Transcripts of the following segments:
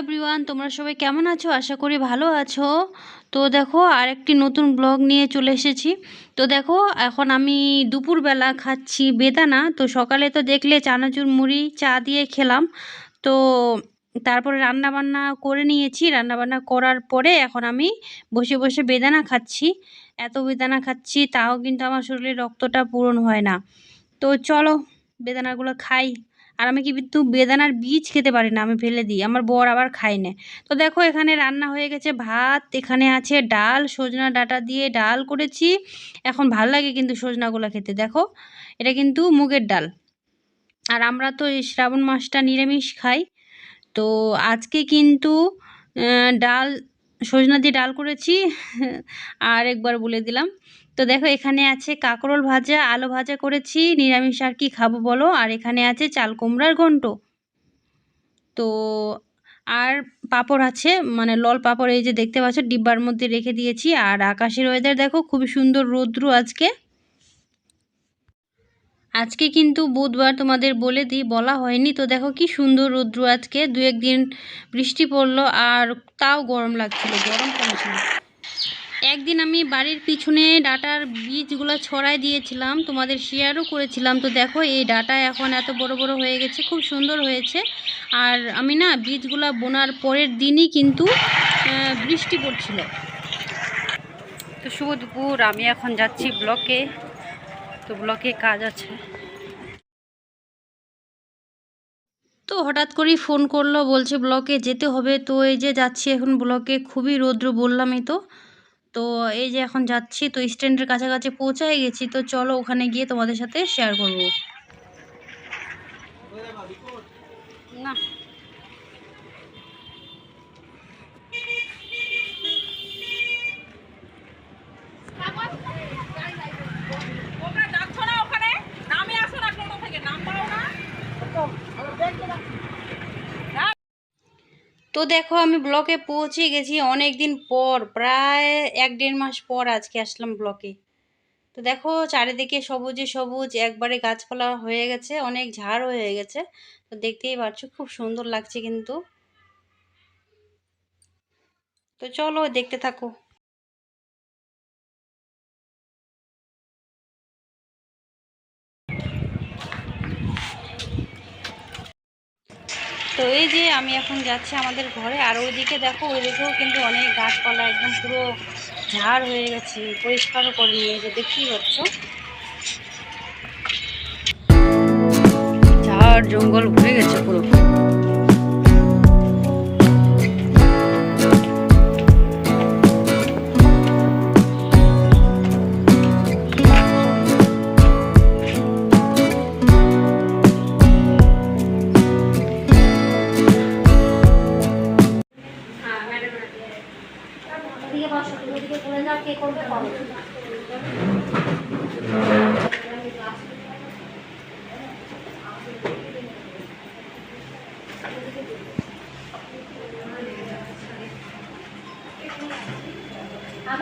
Everyone তোমরা সবাই কেমন আছো? আশা করি ভালো আছো। তো দেখো, আরেকটি নতুন ব্লগ নিয়ে চলে এসেছি। তো দেখো, এখন আমি দুপুরবেলা খাচ্ছি বেদানা। তো সকালে তো দেখলে চানাচুর মুড়ি, চা দিয়ে খেলাম। তো তারপরে রান্না বান্না করে নিয়েছি। রান্না বান্না করার পরে এখন আমি বসে বসে বেদানা খাচ্ছি। এত বেদানা খাচ্ছি, তাও কিন্তু আমার শরীরে রক্তটা পূরণ হয় না। তো চলো, বেদানাগুলো খাই। আর আমি কিন্তু বেদানার বীজ খেতে পারি না? আমি ফেলে দিই। আমার বর আবার খায় না। তো দেখো, এখানে রান্না হয়ে গেছে ভাত, এখানে আছে ডাল, সজনা ডাটা দিয়ে ডাল করেছি। এখন ভালো লাগে কিন্তু সজনাগুলো খেতে। দেখো, এটা কিন্তু মুগের ডাল। আর আমরা তো এই শ্রাবণ মাসটা নিরামিষ খাই। তো আজকে কিন্তু ডাল, সজনা দিয়ে ডাল করেছি। আর একবার বলে দিলাম। তো দেখো এখানে আছে কাঁকরোল ভাজা, আলু ভাজা করেছি, নিরামিষ আর কি খাব বলো? আর এখানে আছে চাল কুমড়ার ঘন্ট। তো আর পাপড় আছে মানে লল পাঁপড় এই যে দেখতে পাচ্ছ, ডিব্বার মধ্যে রেখে দিয়েছি। আর আকাশের ওয়েদার দেখো খুবই সুন্দর রৌদ্র আজকে। আজকে কিন্তু বুধবার তোমাদের বলে দিই, বলা হয়নি। তো দেখো কি সুন্দর রৌদ্র আজকে। দু একদিন বৃষ্টি পড়ল আর তাও গরম লাগছিল, গরম কমছিল একদিন আমি বাড়ির পিছনে ডাটার বীজগুলো ছড়াই দিয়েছিলাম তোমাদের শেয়ারও করেছিলাম। তো দেখো এই ডাটা এখন এত বড় বড় হয়ে গেছে খুব সুন্দর হয়েছে। আর আমি না বীজগুলো বোনার পরের দিনই কিন্তু বৃষ্টি পড়ছিল। তো শুভ দুপুর আমি এখন যাচ্ছি ব্লকে। তো ব্লকে কাজ আছে। তো হঠাৎ করেই ফোন করল বলছে ব্লকে যেতে হবে। তো এই যে যাচ্ছি এখন ব্লকে খুবই রৌদ্র বললামই তো। তো এই যে এখন যাচ্ছি, তো স্ট্যান্ডের কাছাকাছি পৌঁছায় গেছি, তো চলো ওখানে গিয়ে তোমাদের সাথে শেয়ার করব। না ওখানে যাচ্ছ না ওখানে নামে আসো না টোটো থেকে নাম পাও না তো দেখো, আমি ব্লকে পৌঁছে গেছি অনেক দিন পর, প্রায় এক দেড় মাস পর আজকে আসলাম ব্লকে। তো দেখো, চারিদিকে সবুজে সবুজ, একবারে গাছপালা হয়ে গেছে, অনেক ঝাড় হয়ে গেছে। তো দেখতেই পাচ্ছ, খুব সুন্দর লাগছে কিন্তু। তো চলো, দেখতে থাকো। তো এই যে আমি এখন যাচ্ছি আমাদের ঘরে, আর ওইদিকে দেখো, ওইদিকেও কিন্তু অনেক গাছপালা, একদম পুরো ঝাড় হয়ে গেছে, পরিষ্কারও করে নিয়ে যে দেখতেই পাচ্ছ। ঝাড়, জঙ্গল ভরে গেছে পুরো।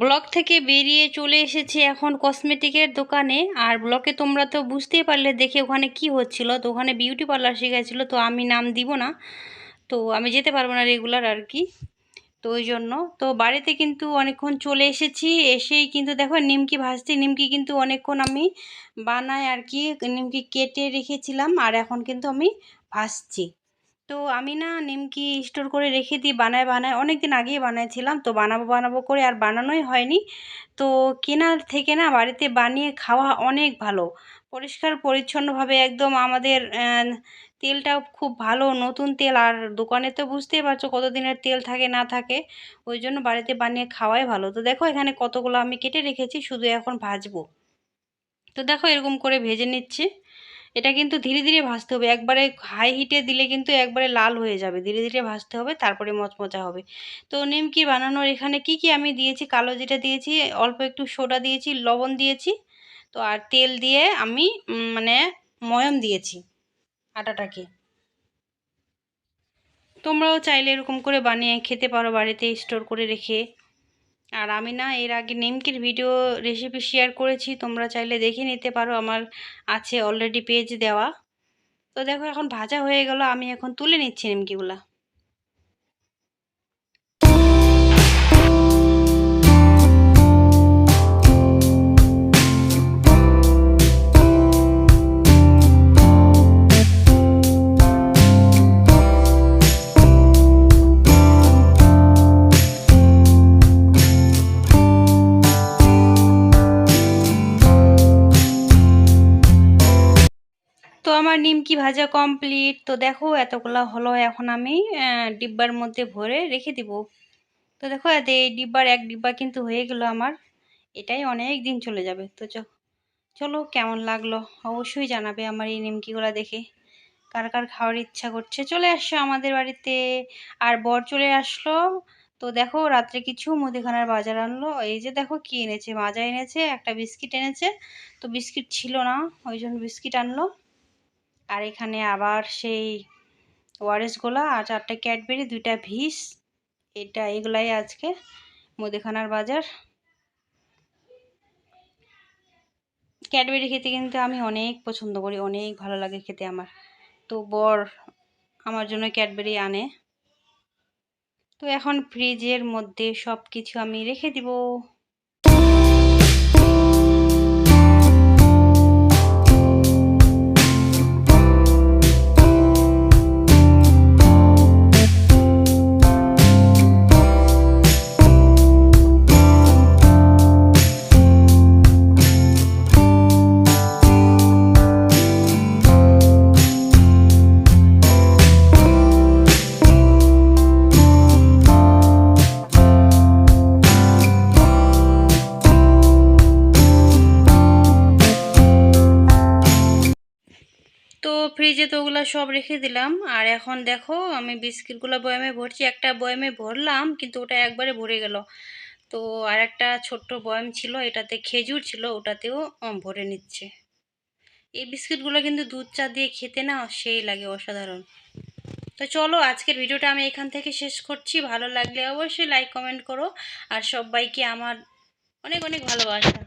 ব্লক থেকে বেরিয়ে চলে এসেছি এখন কসমেটিকের দোকানে। আর ব্লকে তোমরা তো বুঝতেই পারলে দেখে ওখানে কি হচ্ছিল। তো ওখানে বিউটি পার্লার শেখাচ্ছিলো তো আমি নাম দিব না। তো আমি যেতে পারব না রেগুলার আর কি। তো ওই জন্য। তো বাড়িতে কিন্তু অনেকক্ষণ চলে এসেছি। এসেই কিন্তু দেখো নিমকি ভাজতে নিমকি কিন্তু অনেকক্ষণ আমি বানাই আর কি। নিমকি কেটে রেখেছিলাম। আর এখন কিন্তু আমি ভাজছি। তো আমি না নিমকি স্টোর করে রেখে দিই, বানায় বানায়। অনেক দিন আগেই বানিয়েছিলাম তো বানাবো বানাবো করে আর বানানোই হয়নি। তো কেনার থেকে না বাড়িতে বানিয়ে খাওয়া অনেক ভালো। পরিষ্কার, পরিচ্ছন্নভাবে একদম আমাদের তেলটাও খুব ভালো, নতুন তেল। আর দোকানে তো বুঝতেই পারছ কত দিনের তেল থাকে, না থাকে, ওই জন্য বাড়িতে বানিয়ে খাওয়াই ভালো। তো দেখো এখানে কতগুলো আমি কেটে রেখেছি, শুধু এখন ভাজবো। তো দেখো এরকম করে ভেজে নিচ্ছি। এটা কিন্তু ধীরে ধীরে ভাজতে হবে। একবারে হাই হিটে দিলে কিন্তু একবারে লাল হয়ে যাবে। ধীরে ধীরে ভাজতে হবে, তারপরে মচমচা হবে। তো নিমকি বানানোর এখানে কি কি আমি দিয়েছি? কালো জিরা দিয়েছি, অল্প একটু সোডা দিয়েছি, লবণ দিয়েছি। তো আর তেল দিয়ে আমি মানে ময়ম দিয়েছি আটাটাকে। তোমরাও চাইলে এরকম করে বানিয়ে খেতে পারো বাড়িতে স্টোর করে রেখে। আর আমি না এর আগে নিমকির ভিডিও রেসিপি শেয়ার করেছি, তোমরা চাইলে দেখে নিতে পারো, আমার আছে অলরেডি পেজ দেওয়া। তো দেখো এখন ভাজা হয়ে গেল, আমি এখন তুলে নিচ্ছি নিমকিগুলা ভাজা কমপ্লিট তো দেখো, এতগুলা হলো, এখন আমি ডিব্বার মধ্যে ভরে রেখে দিব। তো দেখো এতে এই ডিব্বার, এক ডিব্বা কিন্তু হয়ে গেল আমার। এটাই অনেক দিন চলে যাবে। তো চলো, কেমন লাগল? অবশ্যই জানাবে আমার এই নিমকিগুলো দেখে। কার কার খাওয়ার ইচ্ছা করছে। চলে আসছো আমাদের বাড়িতে। আর বর চলে আসলো। তো দেখো, রাত্রে কিছু মুদিখানার বাজার আনলো। এই যে দেখো, কি এনেছে? মাজা এনেছে, একটা বিস্কিট এনেছে। তো বিস্কিট ছিল না, ওই জন্য বিস্কিট আনলো। আর এখানে আবার সেই ওয়ারেসগুলো আর চারটে ক্যাডবেরি, দুইটা ভিস, এটা এগুলাই আজকে মুদিখানার বাজার। ক্যাডবেরি খেতে কিন্তু আমি অনেক পছন্দ করি, অনেক ভালো লাগে খেতে আমার। তো বর আমার জন্য ক্যাডবেরি আনে। তো এখন ফ্রিজের মধ্যে সব কিছু আমি রেখে দিব। ফ্রিজে তো ওগুলো সব রেখে দিলাম। আর এখন দেখো, আমি বিস্কিটগুলো বয়ামে ভরছি। একটা বয়ামে ভরলাম, কিন্তু ওটা একবারে ভরে গেল। তো আর একটা ছোট্ট বয়াম ছিল, এটাতে খেজুর ছিল, ওটাতেও ভরে নিচ্ছে। এই বিস্কিটগুলো কিন্তু দুধ চা দিয়ে খেতে না সেই লাগে অসাধারণ। তো চলো, আজকের ভিডিওটা আমি এখান থেকে শেষ করছি। ভালো লাগলে অবশ্যই লাইক কমেন্ট করো। আর সবাইকে আমার অনেক অনেক ভালোবাসা।